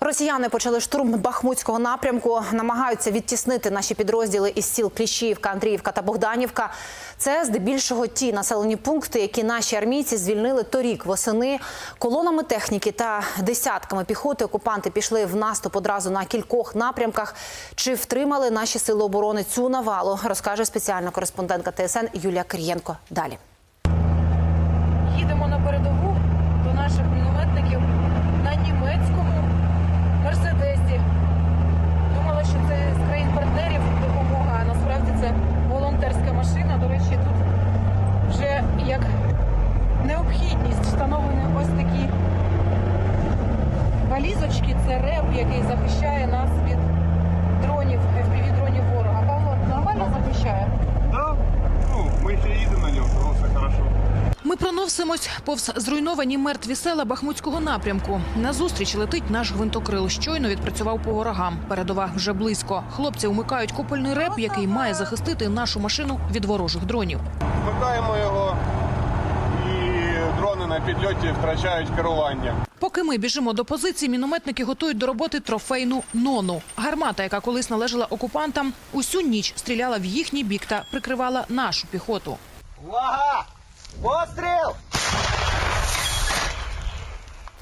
Росіяни почали штурм Бахмутського напрямку, намагаються відтіснити наші підрозділи із сіл Кліщіївка, Андріївка та Богданівка. Це здебільшого ті населені пункти, які наші армійці звільнили торік восени. Колонами техніки та десятками піхоти окупанти пішли в наступ одразу на кількох напрямках. Чи втримали наші сили оборони цю навалу? Розкаже спеціальна кореспондентка ТСН Юлія Кирієнко. Далі. Їдемо на передову до наших мінометників на німецькому мерседесі. Думала, що це з країн партнерів допомога, а насправді це волонтерська машина. До речі, тут вже як необхідність встановлені ось такі валізочки. Це реп, який захищає нас від дронів, FPV-дронів ворога. Павло, нормально захищає? Да, ну, мы еще едем на нем, но все хорошо. Ми проносимось повз зруйновані мертві села Бахмутського напрямку. Назустріч летить наш гвинтокрил. Щойно відпрацював по ворогам. Передова вже близько. Хлопці умикають купольний реп, який має захистити нашу машину від ворожих дронів. Вмикаємо його і дрони на підльоті втрачають керування. Поки ми біжимо до позиції, мінометники готують до роботи трофейну нону. Гармата, яка колись належала окупантам, усю ніч стріляла в їхній бік та прикривала нашу піхоту. Увага! Постріл!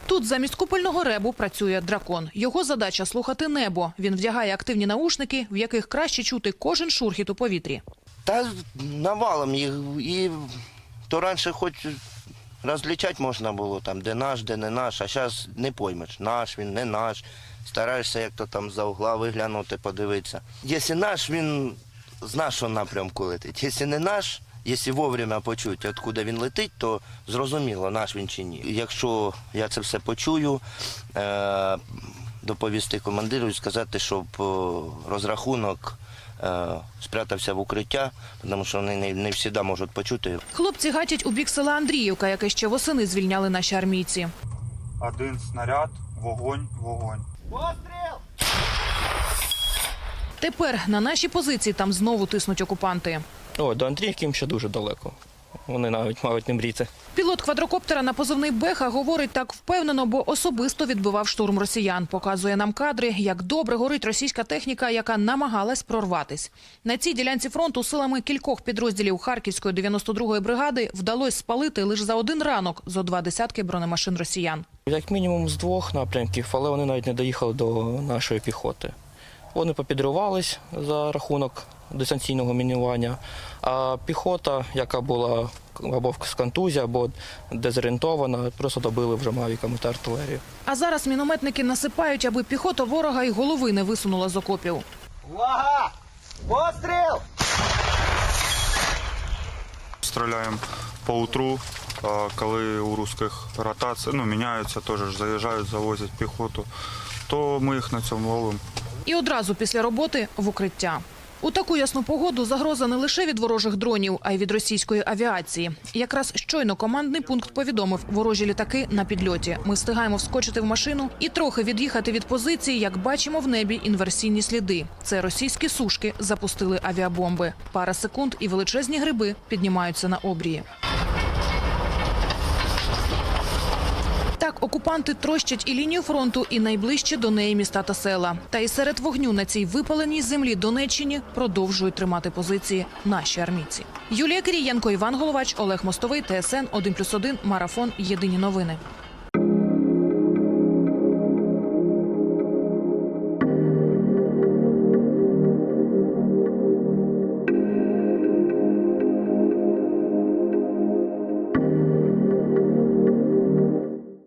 Тут замість купольного ребу працює дракон. Його задача слухати небо. Він вдягає активні наушники, в яких краще чути кожен шурхіт у повітрі. Та навалом їх і то раніше хоч розлічати можна було там, де наш, де не наш, а зараз не поймеш, наш він, не наш. Стараєшся як то там за угла виглянути, подивитися. Якщо наш, він з нашого напрямку летить. Якщо не наш, якщо вовремя почути, откуда він летить, то зрозуміло, наш він чи ні. Якщо я це все почую, е- доповісти командиру і сказати, щоб е, розрахунок е, спрятався в укриття, тому що вони не, не завжди можуть почути. Хлопці гатять у бік села Андріївка, яке ще восени звільняли наші армійці. Один снаряд, вогонь, вогонь. Тепер на наші позиції там знову тиснуть окупанти. О, до Андріївки їм ще дуже далеко. Вони навіть мають не мріти. Пілот квадрокоптера на позивний Беха говорить так впевнено, бо особисто відбивав штурм росіян. Показує нам кадри, як добре горить російська техніка, яка намагалась прорватись. На цій ділянці фронту силами кількох підрозділів Харківської 92-ї бригади вдалося спалити лише за один ранок зо два десятки бронемашин росіян. Як мінімум з двох напрямків, але вони навіть не доїхали до нашої піхоти. Вони попідривались за рахунок дистанційного мінування, а піхота, яка була або з контузії, або дезорієнтована, просто добили вже мавіками та артилерію. А зараз мінометники насипають, аби піхота ворога й голови не висунула з окопів. Увага! Постріл! Стріляємо по утру, коли у русських ротація, ну, міняються, теж заїжджають, завозять піхоту, то ми їх на цьому ловимо. І одразу після роботи в укриття. У таку ясну погоду загроза не лише від ворожих дронів, а й від російської авіації. Якраз щойно командний пункт повідомив ворожі літаки на підльоті. Ми встигаємо вскочити в машину і трохи від'їхати від позиції, як бачимо в небі інверсійні сліди. Це російські сушки запустили авіабомби. Пара секунд і величезні гриби піднімаються на обрії. Так, окупанти трощать і лінію фронту, і найближче до неї міста та села. Та й серед вогню на цій випаленій землі Донеччині продовжують тримати позиції наші армійці. Юлія Кирієнко, Іван Головач, Олег Мостовий, ТСН 1+,1, Марафон. Єдині новини.